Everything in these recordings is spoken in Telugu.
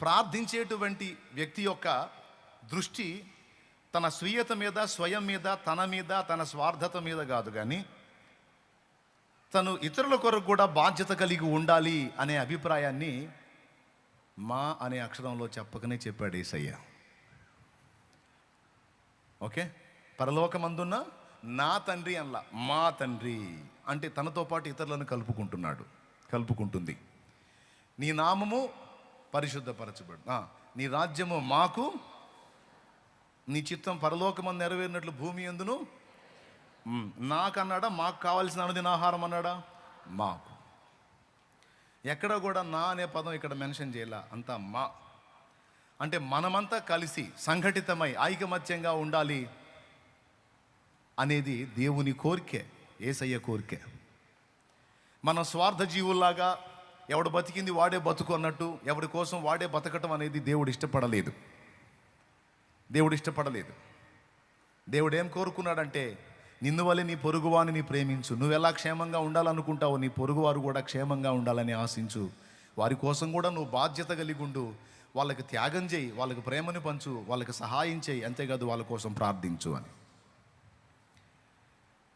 ప్రార్థించేటువంటి వ్యక్తి యొక్క దృష్టి తన స్వీయత మీద స్వయం మీద తన మీద తన స్వార్థత మీద కాదు కానీ తను ఇతరుల కొరకు కూడా బాధ్యత కలిగి ఉండాలి అనే అభిప్రాయాన్ని మా అనే అక్షరంలో చెప్పకనే చెప్పాడు ఏసయ్య. ఓకే? పరలోకమందున్న నా తండ్రి అనలా మా తండ్రి అంటే తనతో పాటు ఇతరులను కలుపుకుంటున్నాడు కలుపుకుంటుంది. నీ నామము పరిశుద్ధపరచబడు. నీ రాజ్యము మాకు నీ చిత్తం పరలోకమని నెరవేరినట్లు భూమి ఎందును? నాకన్నాడా? మాకు కావాల్సిన అనుదిన ఆహారం అన్నాడా? మాకు. ఎక్కడ కూడా నా అనే పదం ఇక్కడ మెన్షన్ చేయాల అంతా మా. అంటే మనమంతా కలిసి సంఘటితమై ఐకమత్యంగా ఉండాలి అనేది దేవుని కోరికే ఏసయ్య కోరికే. మన స్వార్థ జీవుల్లాగా ఎవడు బతికింది వాడే బతుకు అన్నట్టు ఎవడి కోసం వాడే బతకటం అనేది దేవుడు ఇష్టపడలేదు. దేవుడు ఇష్టపడలేదు. దేవుడు ఏం కోరుకున్నాడంటే నిన్ను వల్ల నీ పొరుగువాని నీ ప్రేమించు. నువ్వు ఎలా క్షేమంగా ఉండాలనుకుంటావో నీ పొరుగువారు కూడా క్షేమంగా ఉండాలని ఆశించు. వారి కోసం కూడా నువ్వు బాధ్యత కలిగి ఉండు. వాళ్ళకి త్యాగం చేయి. వాళ్ళకి ప్రేమని పంచు. వాళ్ళకి సహాయం చేయి. అంతేకాదు వాళ్ళ కోసం ప్రార్థించు అని.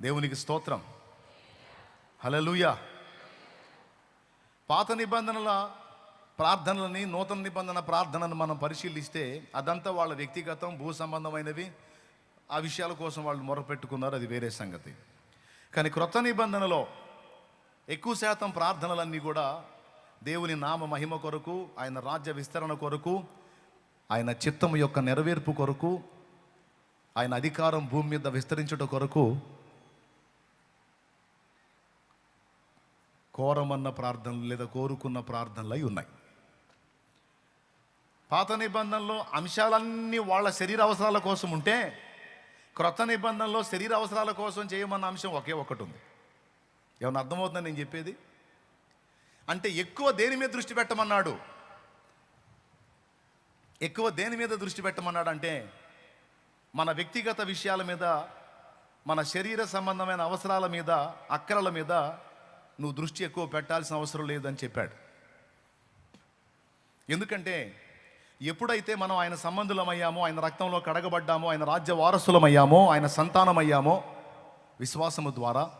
దేవునికి స్తోత్రం. హలలుయా పాత నిబంధనల ప్రార్థనలని నూతన నిబంధన ప్రార్థనను మనం పరిశీలిస్తే అదంతా వాళ్ళ వ్యక్తిగతం భూ సంబంధమైనవి. ఆ విషయాల కోసం వాళ్ళు మొరపెట్టుకున్నారు అది వేరే సంగతి. కానీ క్రొత్త నిబంధనలో ఎక్కువ శాతం ప్రార్థనలన్నీ కూడా దేవుని నామ మహిమ కొరకు ఆయన రాజ్య విస్తరణ కొరకు ఆయన చిత్తము యొక్క నెరవేర్పు కొరకు ఆయన అధికారం భూమి మీద విస్తరించుట కొరకు కోరమన్న ప్రార్థనలు లేదా కోరుకున్న ప్రార్థనలు అయి ఉన్నాయి. పాత నిబంధనలో అంశాలన్నీ వాళ్ళ శరీర అవసరాల కోసం ఉంటే క్రొత్త నిబంధనలో శరీర అవసరాల కోసం చేయమన్న అంశం ఒకే ఒకటి ఉంది ఏమన్నా అర్థమవుతుందని నేను చెప్పేది? అంటే ఎక్కువ దేని మీద దృష్టి పెట్టమన్నాడు? ఎక్కువ దేని మీద దృష్టి పెట్టమన్నాడు అంటే మన వ్యక్తిగత విషయాల మీద మన శరీర సంబంధమైన అవసరాల మీద అక్కరల మీద నువ్వు దృష్టి ఎక్కువ పెట్టాల్సిన అవసరం లేదని చెప్పాడు. ఎందుకంటే ఎప్పుడైతే మనం ఆయన సంబంధులమయ్యామో ఆయన రక్తంలో కడగబడ్డామో ఆయన రాజ్య వారసులమయ్యామో ఆయన సంతానమయ్యామో విశ్వాసము ద్వారా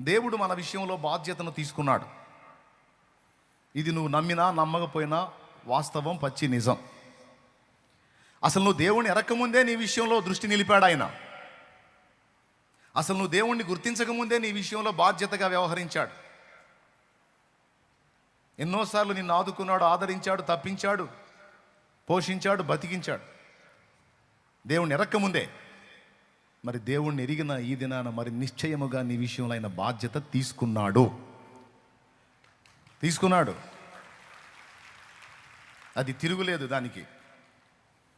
దేవుడు మన విషయంలో బాధ్యతను తీసుకున్నాడు. ఇది నువ్వు నమ్మినా నమ్మకపోయినా వాస్తవం పచ్చి నిజం. అసలు నువ్వు దేవుణ్ణి ఎరకముందే నీ విషయంలో దృష్టి నిలిపాడు ఆయన. అసలు నువ్వు దేవుణ్ణి గుర్తించకముందే నీ విషయంలో బాధ్యతగా వ్యవహరించాడు. ఎన్నోసార్లు నిన్ను ఆదుకున్నాడు ఆదరించాడు తప్పించాడు పోషించాడు బతికించాడు. దేవుణ్ణి ఎరక్కముందే. మరి దేవుణ్ణి ఎరిగిన ఈ దినాన మరి నిశ్చయముగా నీ విషయంలో ఆయన బాధ్యత తీసుకున్నాడు. తీసుకున్నాడు. అది తిరుగులేదు దానికి.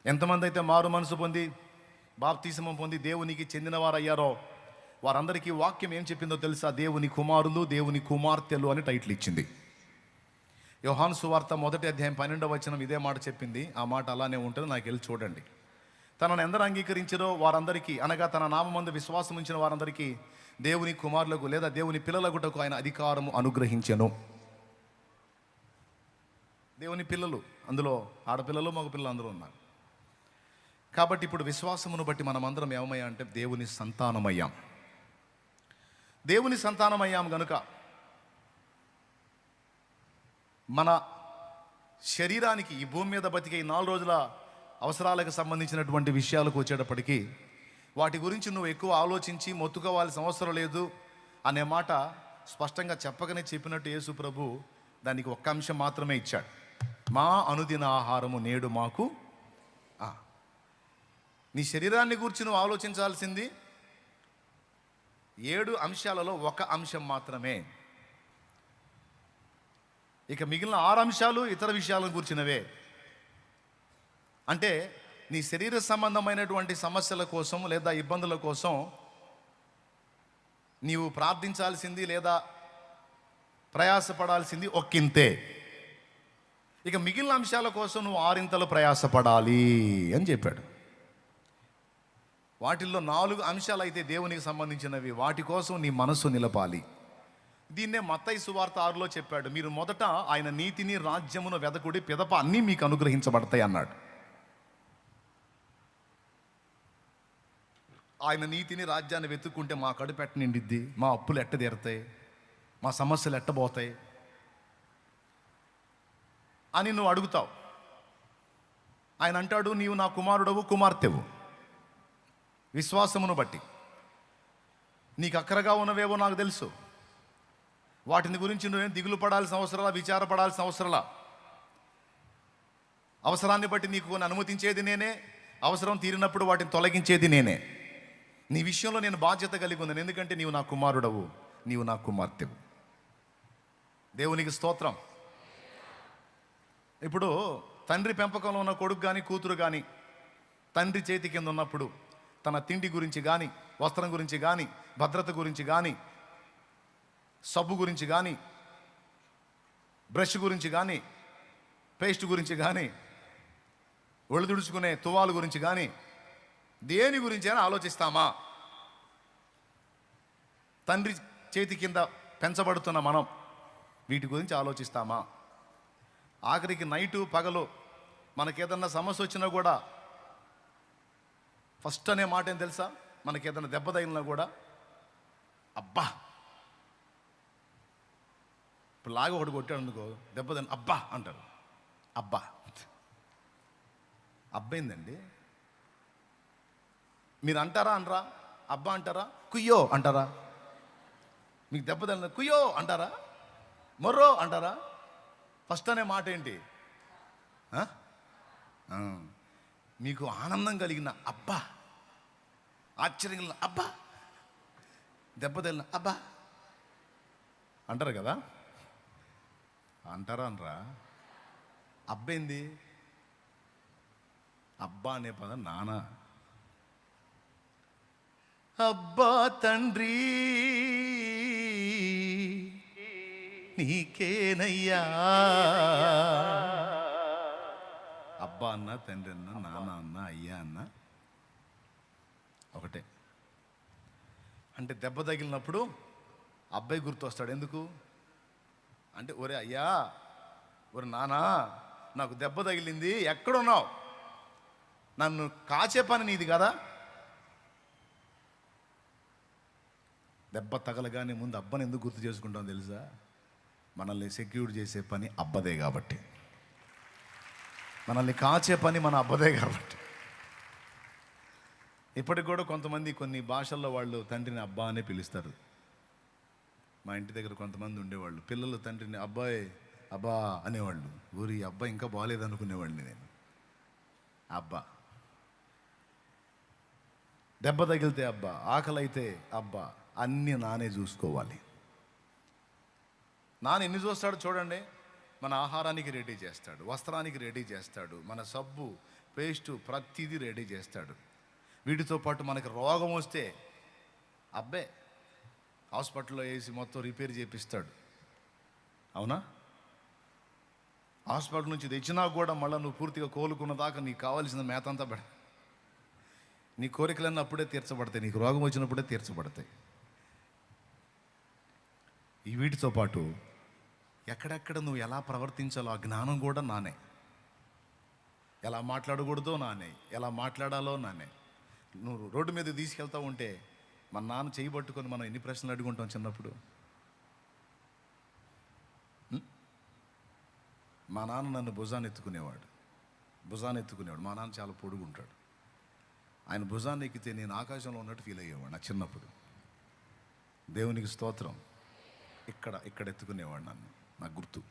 ఎంతమంది అయితే మారు మనసు పొంది బాప్తీసమం పొంది దేవునికి చెందినవారయ్యారో వారందరికీ వాక్యం ఏం చెప్పిందో తెలుసా? దేవుని కుమారులు దేవుని కుమార్తెలు అని టైటిల్ ఇచ్చింది. యోహాన్ సువార్త మొదటి అధ్యాయం పన్నెండవ వచనం ఇదే మాట చెప్పింది. ఆ మాట అలానే ఉంటుంది నాకు వెళ్ళి చూడండి. తనను ఎందరు అంగీకరించారో వారందరికీ అనగా తన నామందు విశ్వాసం ఉంచిన వారందరికీ దేవుని కుమారులకు లేదా దేవుని పిల్లలగుటకు ఆయన అధికారము అనుగ్రహించను. దేవుని పిల్లలు అందులో ఆడపిల్లలు మగ పిల్లలు అందరూ ఉన్నారు. కాబట్టి ఇప్పుడు విశ్వాసమును బట్టి మనమందరం ఏమయ్యా అంటే దేవుని సంతానమయ్యాం. దేవుని సంతానమయ్యాం గనుక మన శరీరానికి ఈ భూమి మీద బతికే నాలుగు రోజుల అవసరాలకు సంబంధించినటువంటి విషయాలకు వచ్చేటప్పటికీ వాటి గురించి నువ్వు ఎక్కువ ఆలోచించి మొత్తుకోవాల్సిన అవసరం లేదు అనే మాట స్పష్టంగా చెప్పకనే చెప్పినట్టు యేసు ప్రభు దానికి ఒక్క అంశం మాత్రమే ఇచ్చాడు. మా అనుదిన ఆహారము నేడు మాకు నీ శరీరాన్ని గురించి నువ్వు ఆలోచించాల్సింది ఏడు అంశాలలో ఒక అంశం మాత్రమే. ఇక మిగిలిన ఆరు అంశాలు ఇతర విషయాలను కూర్చున్నవే. అంటే నీ శరీర సంబంధమైనటువంటి సమస్యల కోసం లేదా ఇబ్బందుల కోసం నీవు ప్రార్థించాల్సింది లేదా ప్రయాసపడాల్సింది ఒక్కింతే. ఇక మిగిలిన అంశాల కోసం నువ్వు ఆరింతలు ప్రయాసపడాలి అని చెప్పాడు. వాటిల్లో నాలుగు అంశాలు అయితే దేవునికి సంబంధించినవి. వాటి కోసం నీ మనస్సు నిలపాలి. దీన్నే మత్తయి సువార్త ఆరులో చెప్పాడు. మీరు మొదట ఆయన నీతిని రాజ్యమును వెదకుడి పిదప అన్నీ మీకు అనుగ్రహించబడతాయి అన్నాడు. ఆయన నీతిని రాజ్యాన్ని వెతుక్కుంటే మా కడుపు ఎట్ట నిండిద్ది? మా అప్పులు ఎట్ట తీరతాయి? మా సమస్యలు ఎట్టబోతాయి అని నువ్వు అడుగుతావు. ఆయన అంటాడు నీవు నా కుమారుడవు కుమార్తెవు. విశ్వాసమును బట్టి. నీకు అక్కరగా ఉన్నవేవో నాకు తెలుసు. వాటిని గురించి నువ్వేం దిగులు పడాల్సిన అవసరాలా విచారపడాల్సిన అవసరాలా? అవసరాన్ని బట్టి నీకు కొన్ని అనుమతించేది నేనే అవసరం తీరినప్పుడు వాటిని తొలగించేది నేనే. నీ విషయంలో నేను బాధ్యత కలిగి ఉన్నాను ఎందుకంటే నీవు నా కుమారుడవు నీవు నా కుమార్తెవు. దేవునికి స్తోత్రం. ఇప్పుడు తండ్రి పెంపకంలో ఉన్న కొడుకు కానీ కూతురు కానీ తండ్రి చేతి కింద ఉన్నప్పుడు తన తిండి గురించి కానీ వస్త్రం గురించి కానీ భద్రత గురించి కానీ సబ్బు గురించి కానీ బ్రష్ గురించి కానీ పేస్ట్ గురించి కానీ ఒళ్ళు తుడుచుకునే తువాలు గురించి కానీ దేని గురించి అయినా ఆలోచిస్తామా? తండ్రి చేతి కింద పెంచబడుతున్న మనం వీటి గురించి ఆలోచిస్తామా? ఆఖరికి నైటు పగలు మనకేదన్నా సమస్య వచ్చినా కూడా ఫస్ట్ అనే మాట ఏం తెలుసా? మనకి ఏదైనా దెబ్బ తగిలినా కూడా అబ్బా! ఇప్పుడు లాగా ఒకటి కొట్టాడు అనుకో దెబ్బ తగిన అబ్బా అంటారు. అబ్బా. అబ్బైందండి మీరు అంటారా అనరా? అబ్బా అంటారా? కుయ్యో అంటారా? మీకు దెబ్బ తగిలిన కుయ్యో అంటారా? మొర్రో అంటారా? ఫస్ట్ అనే మాట ఏంటి? మీకు ఆనందం కలిగిన అబ్బా. ఆశ్చర్యంగా అబ్బా! దెబ్బ అబ్బా! అంటారు కదా? అంటారా అనరా? అబ్బేంది అబ్బా అనే పదం నానా. అబ్బా తండ్రి! నీకేనయ్యా! అబ్బా అన్న తండ్రి అన్న నాన్న అన్న అయ్యా అన్న. ఒకటే. అంటే దెబ్బ తగిలినప్పుడు అబ్బాయి గుర్తొస్తాడు. ఎందుకు? అంటే ఒరే అయ్యా ఒరే నానా నాకు దెబ్బ తగిలింది ఎక్కడున్నావు? నన్ను కాచే పని నీది కదా? దెబ్బ తగలగానే ముందు అబ్బని ఎందుకు గుర్తు చేసుకుంటాం తెలుసా? మనల్ని సెక్యూర్ చేసే పని అబ్బదే కాబట్టి. మనల్ని కాచే పని మన అబ్బదే కాబట్టి. ఇప్పటికి కూడా కొంతమంది కొన్ని భాషల్లో వాళ్ళు తండ్రిని అబ్బా అనే పిలుస్తారు. మా ఇంటి దగ్గర కొంతమంది ఉండేవాళ్ళు. పిల్లలు తండ్రిని అబ్బాయి అబ్బా అనేవాళ్ళు. ఊరి అబ్బా ఇంకా బాగాలేదనుకునేవాడిని నేను. అబ్బా. దెబ్బ తగిలితే అబ్బా ఆకలైతే అబ్బా అన్నీ నానే చూసుకోవాలి. నాన్న ఎన్ని చూస్తాడు చూడండి. మన ఆహారానికి రెడీ చేస్తాడు వస్త్రానికి రెడీ చేస్తాడు మన సబ్బు పేస్టు ప్రతిదీ రెడీ చేస్తాడు. వీటితో పాటు మనకి రోగం వస్తే అబ్బే హాస్పిటల్లో వేసి మొత్తం రిపేర్ చేపిస్తాడు. అవునా? హాస్పిటల్ నుంచి తెచ్చినా కూడా మళ్ళీ నువ్వు పూర్తిగా కోలుకున్న దాకా నీకు కావాల్సిన మేతంతా పెడ నీ కోరికలన్నీ అప్పుడే తీర్చబడతాయి నీకు రోగం వచ్చినప్పుడే తీర్చబడతాయి. ఈ వీటితో పాటు ఎక్కడెక్కడ నువ్వు ఎలా ప్రవర్తించాలో ఆ జ్ఞానం కూడా నానే. ఎలా మాట్లాడకూడదో నానే ఎలా మాట్లాడాలో నానే. నువ్వు రోడ్డు మీద తీసుకెళ్తా ఉంటే మన నాన్న చేయబట్టుకొని మనం ఎన్ని ప్రశ్నలు అడుగుంటాం చిన్నప్పుడు? మా నాన్న నన్ను భుజాన్ని ఎత్తుకునేవాడు భుజాన్ని ఎత్తుకునేవాడు మా నాన్న చాలా పొడుగుంటాడు. ఆయన భుజాన్ని ఎక్కితే నేను ఆకాశంలో ఉన్నట్టు ఫీల్ అయ్యేవాడు నా చిన్నప్పుడు. దేవునికి స్తోత్రం. ఇక్కడ ఇక్కడ ఎత్తుకునేవాడు నన్ను. నాకు గుర్తు.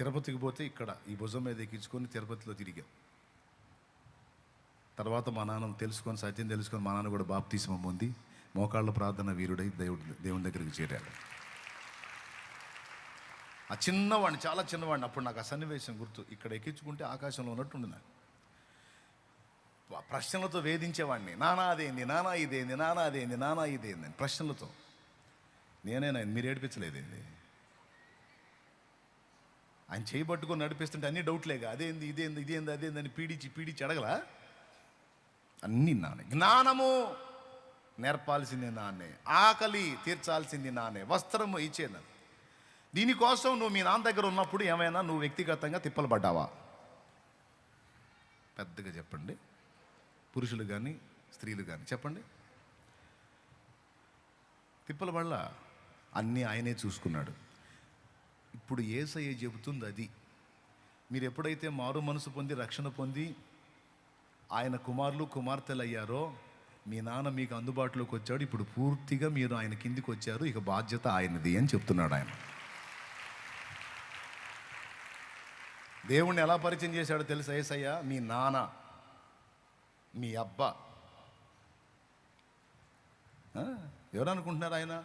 తిరుపతికి పోతే ఇక్కడ ఈ భుజం మీద ఎక్కించుకొని తిరుపతిలో తిరిగాం. తర్వాత మా నాన్న తెలుసుకొని సత్యం తెలుసుకొని మా నాన్న కూడా బాప్తీసం పొంది మోకాళ్ళ ప్రార్థన వీరుడై దేవుడి దేవుని దగ్గరికి చేరాడు. ఆ చిన్నవాడిని చాలా చిన్నవాడిని అప్పుడు నాకు ఆ సన్నివేశం గుర్తు. ఇక్కడ ఎక్కించుకుంటే ఆకాశంలో ఉన్నట్టుండి నాకు. ప్రశ్నలతో వేధించేవాడిని. నానా అదేంది? నానా ఇదేంది? నానా అదేంది? నానా ఇదేంది? అని ప్రశ్నలతో. నేను మీరు ఏడిపించలేదేంది? ఆయన చేయబట్టుకొని నడిపిస్తుంటే అన్ని డౌట్లేగా. అదేంది ఇదేంది ఇదేంది అదేందని పీడించి పీడించి అడగలా? అన్నీ నానే. జ్ఞానము నేర్పాల్సింది నాన్నే ఆకలి తీర్చాల్సింది నానే. వస్త్రము ఇచ్చేది. దీనికోసం నువ్వు మీ నాన్న దగ్గర ఉన్నప్పుడు ఏమైనా నువ్వు వ్యక్తిగతంగా తిప్పలు పడ్డావా పెద్దగా చెప్పండి. పురుషులు కానీ స్త్రీలు కానీ చెప్పండి. తిప్పల వల్ల అన్నీ ఆయనే చూసుకున్నాడు. ఇప్పుడు ఏసయ్య చెబుతుంది అది. మీరు ఎప్పుడైతే మారు మనసు పొంది రక్షణ పొంది ఆయన కుమారులు కుమార్తెలు అయ్యారో మీ నాన్న మీకు అందుబాటులోకి వచ్చాడు. ఇప్పుడు పూర్తిగా మీరు ఆయన కిందికి వచ్చారు. ఇక బాధ్యత ఆయనది అని చెప్తున్నాడు ఆయన. దేవుణ్ణి ఎలా పరిచయం చేశాడో తెలుసా ఏసయ్య? మీ నాన్న మీ అబ్బా. ఎవరనుకుంటున్నారు ఎవరు అనుకుంటున్నారు ఆయన?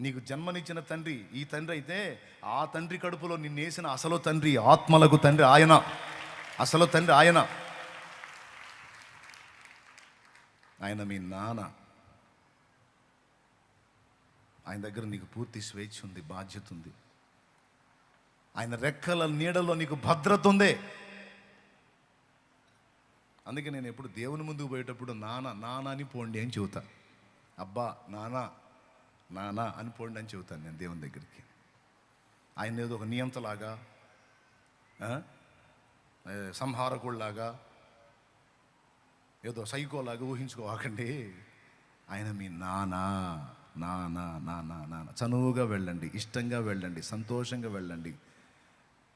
నీకు జన్మనిచ్చిన తండ్రి ఈ తండ్రి అయితే ఆ తండ్రి కడుపులో నిన్నేసిన అసలు తండ్రి ఆత్మలకు తండ్రి ఆయన. అసలు తండ్రి ఆయన. ఆయన మీ నాన్న. ఆయన దగ్గర నీకు పూర్తి స్వేచ్ఛ ఉంది బాధ్యత ఉంది. ఆయన రెక్కల నీడలో నీకు భద్రత ఉంది. అందుకే నేను ఎప్పుడు దేవుని ముందుకు పోయేటప్పుడు నాన్న నాన్న అని పోండి అని చెబుతా. అబ్బా నానా నానా అని పోండి అని చెబుతాను నేను దేవుని దగ్గరికి. ఆయన ఏదో ఒక నియంతలాగా సంహారకుడిలాగా ఏదో సైకోలాగా ఊహించుకోవాకండి ఆయన మీ నానా నానా నానా నానా. చనువుగా వెళ్ళండి ఇష్టంగా వెళ్ళండి సంతోషంగా వెళ్ళండి.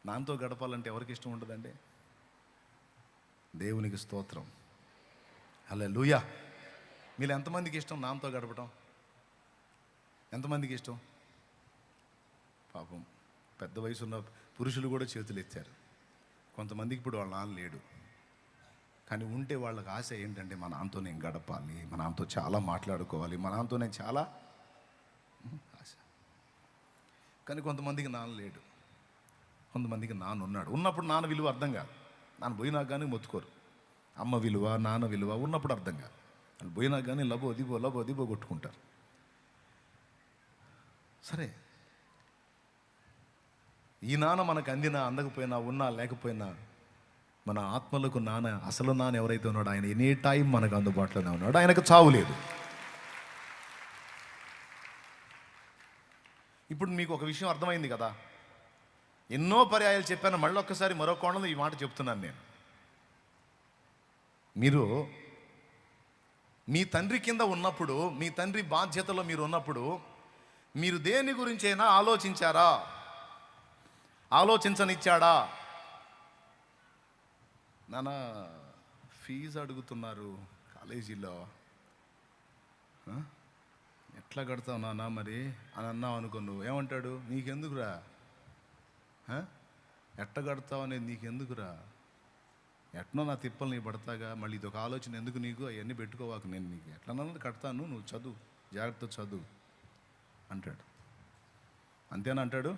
నాతో గడపాలంటే ఎవరికి ఇష్టం ఉండదండి దేవునికి స్తోత్రం. హలో లూయా మీరు ఎంతమందికి ఇష్టం నాతో గడపటం? ఎంతమందికి ఇష్టం? పాపం పెద్ద వయసు ఉన్న పురుషులు కూడా చేతులు ఎత్తారు. కొంతమందికి ఇప్పుడు వాళ్ళ నాన్న లేడు. కానీ ఉంటే వాళ్ళకి ఆశ ఏంటంటే మా నాన్నతో నేను గడపాలి మా నాన్నతో చాలా మాట్లాడుకోవాలి మా నాన్నతో నేను చాలా ఆశ. కానీ కొంతమందికి నాన్న లేడు. కొంతమందికి నాన్న ఉన్నాడు. ఉన్నప్పుడు నాన్న విలువ అర్థం కాదు. నాన్న పోయినా కానీ మొత్తుకోరు. అమ్మ విలువ నాన్న విలువ ఉన్నప్పుడు అర్థం కాదు. వాళ్ళు పోయినా కానీ లబో దిబో లబో దిబో కొట్టుకుంటారు. సరే. ఈ నాన్న మనకు అందినా అందకపోయినా ఉన్నా లేకపోయినా మన ఆత్మలకు నాన్న అసలు నాన్న ఎవరైతే ఉన్నాడో ఆయన ఎనీ టైం మనకు అందుబాటులోనే ఉన్నాడు. ఆయనకు చావు లేదు. ఇప్పుడు మీకు ఒక విషయం అర్థమైంది కదా. ఎన్నో పర్యాయాలు చెప్పాను మళ్ళీ ఒక్కసారి మరో కోణంలో ఈ మాట చెప్తున్నాను నేను. మీరు మీ తండ్రి కింద ఉన్నప్పుడు మీ తండ్రి బాధ్యతలో మీరు ఉన్నప్పుడు మీరు దేని గురించైనా ఆలోచించారా? ఆలోచించనిచ్చాడా? నాన్న ఫీజు అడుగుతున్నారు కాలేజీలో. ఎట్లా కడతావు నాన్న మరి? అని అన్నావు అనుకో నువ్వు. ఏమంటాడు? నీకెందుకురా? ఎట్ట కడతావు అనేది నీకెందుకురా? ఎట్నో నా తిప్పలు నీ పడతాగా. మళ్ళీ ఇదొక ఆలోచన ఎందుకు నీకు? అవన్నీ పెట్టుకోవాకు నేను నీకు. ఎట్లన్నా కడతాను నువ్వు చదువు. జాగ్రత్త చదువు. అంటాడు. అంతేనా అంటాడు?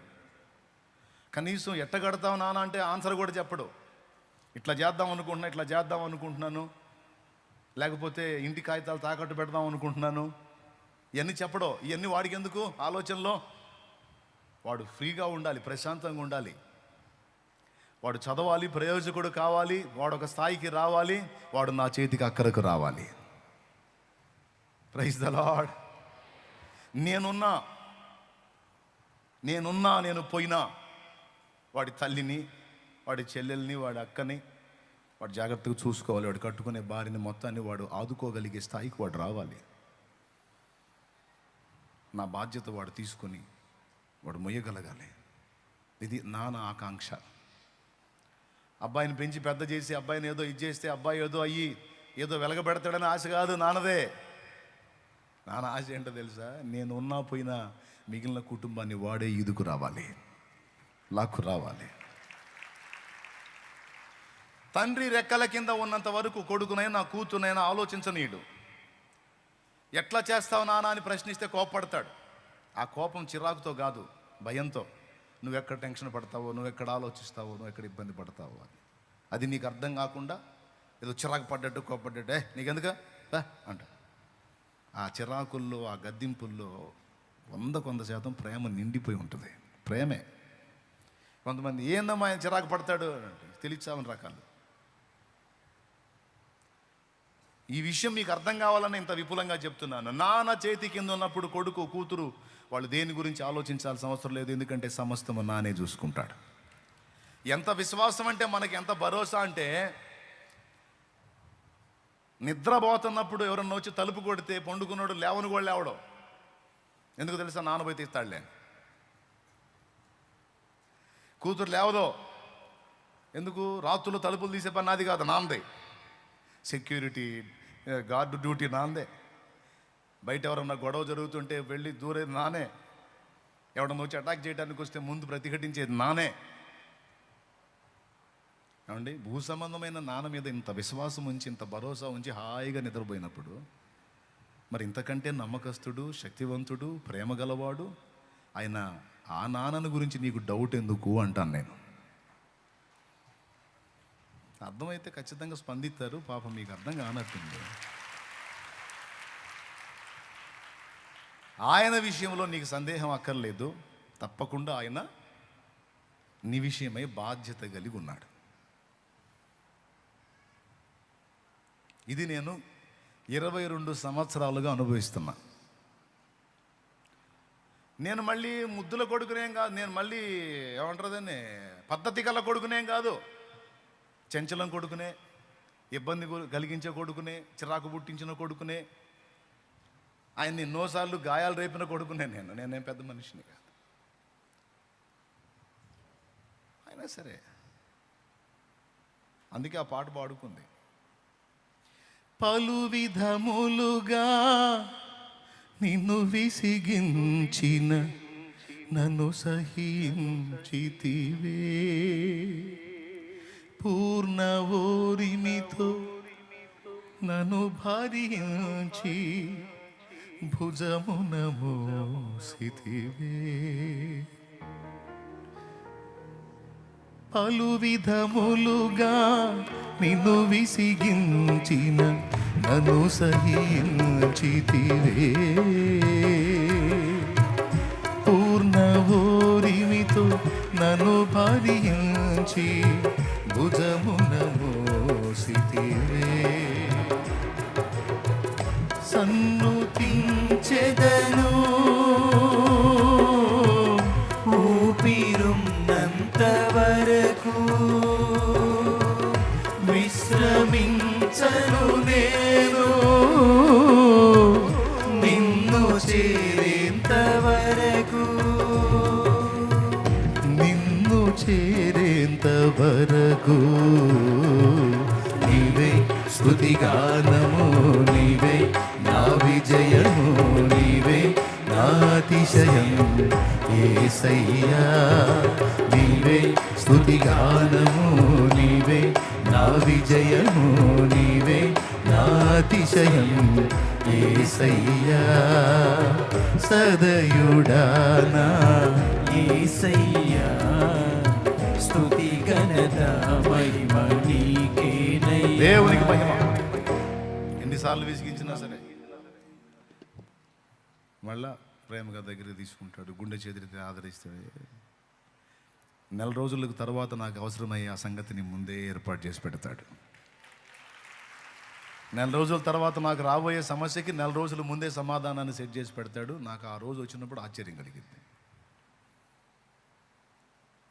కనీసం ఎట్ట కడతావు నాన్న అంటే ఆన్సర్ కూడా చెప్పడు. ఇట్లా చేద్దాం అనుకుంటున్నా ఇట్లా చేద్దాం అనుకుంటున్నాను. లేకపోతే ఇంటి కాగితాలు తాకట్టు పెడదాం అనుకుంటున్నాను. ఇవన్నీ చెప్పడో. ఇవన్నీ వాడికి ఎందుకు ఆలోచనలో? వాడు ఫ్రీగా ఉండాలి ప్రశాంతంగా ఉండాలి. వాడు చదవాలి ప్రయోజకుడు కావాలి వాడు ఒక స్థాయికి రావాలి వాడు నా చేతికి అక్కరకు రావాలి. ప్రైజ్ ద లాడ్ నేనున్నా. నేనున్నా నేను పోయినా. వాడి తల్లిని వాడి చెల్లెల్ని వాడి అక్కని వాడు జాగ్రత్తగా చూసుకోవాలి. వాడు కట్టుకునే భార్యని మొత్తాన్ని వాడు ఆదుకోగలిగే స్థాయికి వాడు రావాలి. నా బాధ్యత వాడు తీసుకొని వాడు మొయ్యగలగాలి. ఇది నాన్న ఆకాంక్ష. అబ్బాయిని పెంచి పెద్ద చేసి అబ్బాయిని ఏదో ఇది చేస్తే అబ్బాయి ఏదో అయ్యి ఏదో వెలగబెడతాడని ఆశ కాదు నాన్నదే. నాన్న ఆశ ఏంటో తెలుసా? నేను ఉన్నా పోయినా మిగిలిన కుటుంబాన్ని వాడే ఈదుకు రావాలి. లాక్కు రావాలి. తండ్రి రెక్కల కింద ఉన్నంత వరకు కొడుకునైనా కూతునైనా ఆలోచించనీయుడు. ఎట్లా చేస్తావు నాన్న అని ప్రశ్నిస్తే కోపపడతాడు. ఆ కోపం చిరాకుతో కాదు భయంతో. నువ్వెక్కడ టెన్షన్ పడతావో నువ్వు ఎక్కడ ఆలోచిస్తావో నువ్వు ఎక్కడ ఇబ్బంది పడతావో అని. అది నీకు అర్థం కాకుండా ఏదో చిరాకు పడ్డట్టు కోపడ్డట్టు ఏ నీకెందుక? అంట ఆ చిరాకుల్లో ఆ గద్దింపుల్లో వంద కొంత శాతం ప్రేమ నిండిపోయి ఉంటుంది. ప్రేమే. కొంతమంది ఏందమ్మా ఆయన చిరాకు పడతాడు? అంటే తెలిచామని రకాలు. ఈ విషయం మీకు అర్థం కావాలని ఇంత విపులంగా చెప్తున్నాను. నాన్న చేతి కింద ఉన్నప్పుడు కొడుకు కూతురు వాళ్ళు దేని గురించి ఆలోచించాల్సిన అవసరం లేదు. ఎందుకంటే సమస్తము నానే చూసుకుంటాడు. ఎంత విశ్వాసం అంటే మనకి ఎంత భరోసా అంటే నిద్రపోతున్నప్పుడు ఎవరన్నా వచ్చి తలుపు కొడితే పండుకున్నాడు లేవని కూడా లేవడం. ఎందుకు తెలుసా? నానబోయి తీస్తాడులే. కూతురు లేవదో. ఎందుకు? రాత్రులు తలుపులు తీసే పని నాది కాదు నాందే సెక్యూరిటీ గార్డు డ్యూటీ నాందే బయట ఎవరన్నా గొడవ జరుగుతుంటే వెళ్ళి దూరేది నానే. ఎవడన్నా వచ్చి అటాక్ చేయడానికి వస్తే ముందు ప్రతిఘటించేది నానే. ఏమండి? భూ సంబంధమైన నాన్న మీద ఇంత విశ్వాసం ఉంచి ఇంత భరోసా ఉంచి హాయిగా నిద్రపోయినప్పుడు మరి ఇంతకంటే నమ్మకస్తుడు శక్తివంతుడు ప్రేమ గలవాడు ఆయన ఆ నాన్నను గురించి నీకు డౌట్ ఎందుకు అంటాను నేను. అర్థమైతే ఖచ్చితంగా స్పందిస్తారు. పాపం మీకు అర్థం కానట్టుంది. ఆయన విషయంలో నీకు సందేహం అక్కర్లేదు. తప్పకుండా ఆయన నీ విషయమై బాధ్యత కలిగి ఉన్నాడు. ఇది నేను ఇరవై రెండు సంవత్సరాలుగా అనుభవిస్తున్నా. నేను మళ్ళీ ముద్దుల కొడుకునేం కాదు నేను మళ్ళీ ఏమంటారు దాన్ని పద్ధతి గల కొడుకునేం కాదు. చెంచలం కొడుకునే ఇబ్బంది కలిగించే కొడుకునే చిరాకు పుట్టించిన కొడుకునే ఆయన ఎన్నోసార్లు గాయాలు రేపిన కొడుకునే నేను. నేనేం పెద్ద మనిషిని కాదు. అయినా సరే అందుకే ఆ పాట పాడుకుంది. పలు విధములుగా నిన్ను విసిగించిన నన్ను సహించితివే. పూర్ణ ఓరిమితో నన్ను భరించి భుజమున మోసితివే. పలు విధములుగా నిన్ను విసిగించిన నన్ను సహించితివే. పూర్ణ ఓరిమితో నన్ను భరించి భుజమున మోసితివే. తిన్న వరకు నీవే స్థుతిగానము నీవే నా విజయము నీవే నా అతిశయం. ఏసయ్యా నీవే స్థుతిగానము నీవే నా విజయము నీవే నా అతిశయం. ఏసయ్యా సదయుడానా యేసయ్యా స్తుతి ఘనత మహిమ దేవునికి మహిమ. ఎన్నిసార్లు విసిగించినా సరే. మళ్ళా ప్రేమగా దగ్గర తీసుకుంటాడు గుండె చేతికి ఆదరిస్తాడు. నెల రోజులకు తర్వాత నాకు అవసరమయ్యే ఆ సంగతిని ముందే ఏర్పాటు చేసి పెడతాడు. నెల రోజుల తర్వాత నాకు రాబోయే సమస్యకి నెల రోజుల ముందే సమాధానాన్ని సెట్ చేసి పెడతాడు. నాకు ఆ రోజు వచ్చినప్పుడు ఆశ్చర్యం కలిగింది.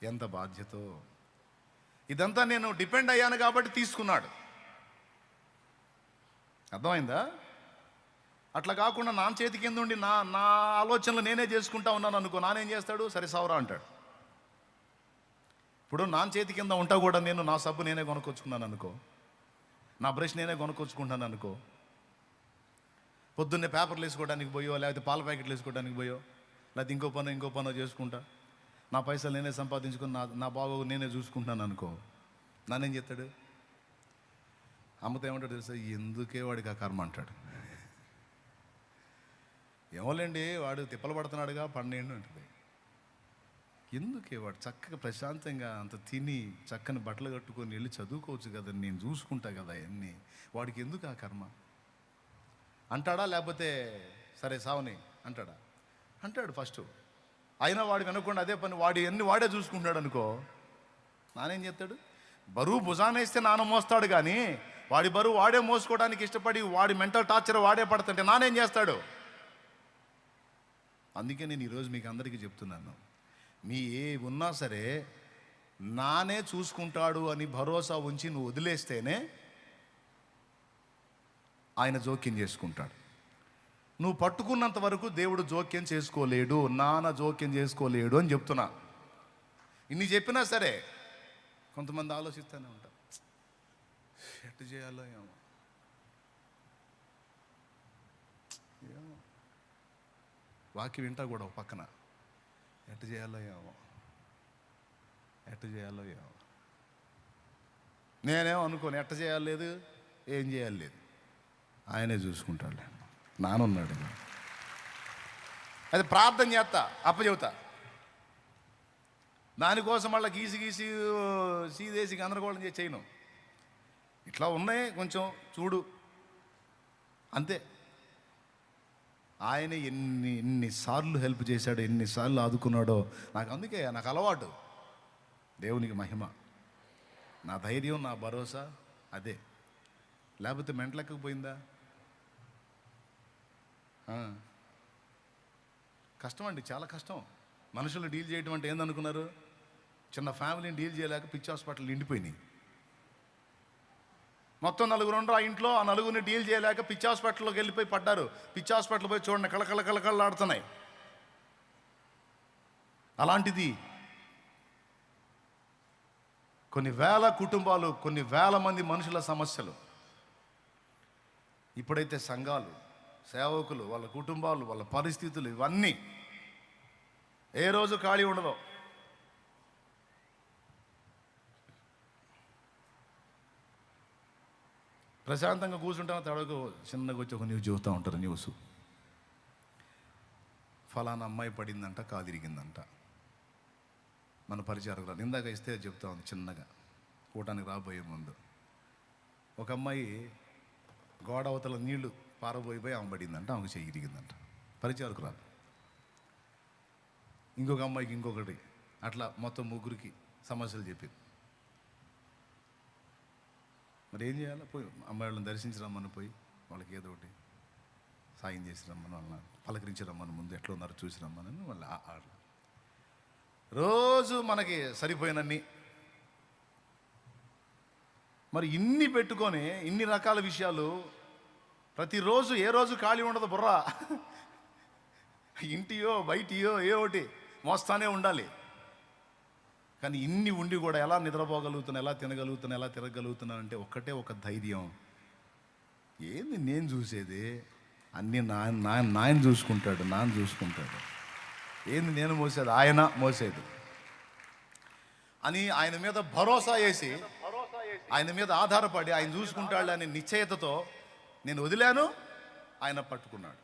ఎంత బాధ్యతో? ఇదంతా నేను డిపెండ్ అయ్యాను కాబట్టి తీసుకున్నాడు. అర్థమైందా? అట్లా కాకుండా నా చేతి కింద ఉండి నా నా ఆలోచనలు నేనే చేసుకుంటా ఉన్నాను అనుకో నానేం చేస్తాడు? సరే సవరా అంటాడు. ఇప్పుడు నా చేతి కింద ఉంటా కూడా నేను నా సబ్బు నేనే కొనుక్కొచ్చుకున్నాను అనుకో నా బ్రష్ నేనే కొనుక్కొచ్చుకుంటాను అనుకో పొద్దున్నే పేపర్లు వేసుకోవడానికి పోయో లేకపోతే పాల ప్యాకెట్లు వేసుకోవడానికి పోయో లేకపోతే ఇంకో పనో ఇంకో పనో చేసుకుంటా. నా పైసలు నేనే సంపాదించుకుని నా నా బాబు నేనే చూసుకుంటాను అనుకో. నన్నేం చెప్తాడు అమ్మతో ఏమంటాడు తెలుసా? ఎందుకే వాడికి ఆ కర్మ? అంటాడు. ఏమోలేండి వాడు తిప్పలు పడుతున్నాడుగా పన్నెండు అంటుంది. ఎందుకే వాడు చక్కగా ప్రశాంతంగా అంత తిని చక్కని బట్టలు కట్టుకొని వెళ్ళి చదువుకోవచ్చు కదా నేను చూసుకుంటా కదా అన్నీ వాడికి ఎందుకు ఆ కర్మ? అంటాడా? లేకపోతే సరే సావని అంటాడా? అంటాడు ఫస్ట్. అయినా వాడు వినకుండా అదే పని వాడి ఎన్ని వాడే చూసుకుంటాడు అనుకో. నానేం చేస్తాడు? బరువు భుజానేస్తే నాన్న మోస్తాడు కానీ వాడి బరువు వాడే మోసుకోవడానికి ఇష్టపడి వాడి మెంటల్ టార్చర్ వాడే పడుతుంటే నానేం చేస్తాడు? అందుకే నేను ఈరోజు మీకు అందరికీ చెప్తున్నాను. మీ ఏ ఉన్నా సరే నానే చూసుకుంటాడు అని భరోసా ఉంచి నువ్వు వదిలేస్తేనే ఆయన జోక్యం చేసుకుంటాడు. నువ్వు పట్టుకున్నంత వరకు దేవుడు జోక్యం చేసుకోలేడు నాన్న జోక్యం చేసుకోలేడు అని చెప్తున్నా. ఇన్ని చెప్పినా సరే కొంతమంది ఆలోచిస్తూనే ఉంటారు. ఎట్టు చేయాలో ఏమో. ఏమో. వింటా కూడా పక్కన. ఎట్టు చేయాలో ఏమో. ఎట్టు చేయాలో ఏమో. నేనేమో అనుకోను ఎట్ట చేయాలి లేదు ఏం చేయాలి లేదు. ఆయనే చూసుకుంటాడు నానున్నాడు. అది ప్రార్థన చేస్తా అప్పచెబుతా. దానికోసం మళ్ళీ గీసి గీసి సీదేసి గందరగోళం చేసి చేయను. ఇట్లా ఉన్నాయి కొంచెం చూడు. అంతే. ఆయన ఎన్ని ఎన్నిసార్లు హెల్ప్ చేశాడు ఎన్నిసార్లు ఆదుకున్నాడో నాకు అందుకే నాకు అలవాటు. దేవునికి మహిమ. నా ధైర్యం నా భరోసా అదే. లేకపోతే మెంటలెక్కకపోయిందా కష్టం అండి చాలా కష్టం. మనుషులు డీల్ చేయడం అంటే ఏందనుకున్నారు? చిన్న ఫ్యామిలీని డీల్ చేయలేక పిచ్చి హాస్పిటల్ నిండిపోయినాయి. మొత్తం నలుగురు ఉండరు ఆ ఇంట్లో ఆ నలుగురిని డీల్ చేయలేక పిచ్చి హాస్పిటల్లోకి వెళ్ళిపోయి పడ్డారు. పిచ్చి హాస్పిటల్ పోయి చూడండి కళకళ కళకళలాడుతున్నాయి అలాంటిది కొన్ని వేల కుటుంబాలు కొన్ని వేల మంది మనుషుల సమస్యలు. ఇప్పుడైతే సంఘాలు సేవకులు వాళ్ళ కుటుంబాలు వాళ్ళ పరిస్థితులు ఇవన్నీ ఏ రోజు ఖాళీ ఉండదు ప్రశాంతంగా కూర్చుంటాను తడకు చిన్నగా వచ్చి ఒక న్యూస్ చూస్తూ ఉంటారు న్యూస్. ఫలానా అమ్మాయి పడిందంట కాదిరిగిందంట. మన పరిచారకులు ఇందాక ఇస్తే చెప్తా ఉంది చిన్నగా. కూటానికి రాబోయే ముందు. ఒక అమ్మాయి గోడ అవతల నీళ్ళు పారబోయిపోయి ఆమె పడిందంట ఆమెకు చెయ్యి ఇరిగిందంట. రాదు. ఇంకొక అమ్మాయికి ఇంకొకటి. అట్లా మొత్తం ముగ్గురికి సమస్యలు చెప్పింది. మరి ఏం చేయాలి? పోయి అమ్మాయి వాళ్ళని దర్శించి రమ్మని పోయి వాళ్ళకి ఏదో ఒకటి సాయం చేసి రమ్మని వాళ్ళని పలకరించి రమ్మని ముందు ఎట్లా ఉన్నారో చూసి రమ్మని వాళ్ళు ఆ- రోజు మనకి సరిపోయినన్ని. మరి ఇన్ని పెట్టుకొని ఇన్ని రకాల విషయాలు ప్రతిరోజు ఏ రోజు ఖాళీ ఉండదు బుర్రా. ఇంటియో బయటియో ఏ ఒకటి మోస్తానే ఉండాలి. కానీ ఇన్ని ఉండి కూడా ఎలా నిద్రపోగలుగుతున్నా ఎలా తినగలుగుతున్నా ఎలా తిరగలుగుతున్నా అంటే ఒక్కటే ఒక ధైర్యం. ఏంది నేను చూసేది? అన్నీ నా నా నాయన చూసుకుంటాడు నాన్న చూసుకుంటాడు. ఏంది నేను మోసేది? ఆయన మోసేది. అని ఆయన మీద భరోసా వేసి ఆయన మీద ఆధారపడి ఆయన చూసుకుంటాడు అనే నిశ్చయతతో నేను వదిలాను ఆయన పట్టుకున్నాడు.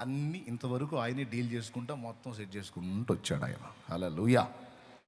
అన్నీ ఇంతవరకు ఆయనే డీల్ చేసుకుంటా మొత్తం సెట్ చేసుకుంటూ వచ్చాడు ఆయన. అలా లూయా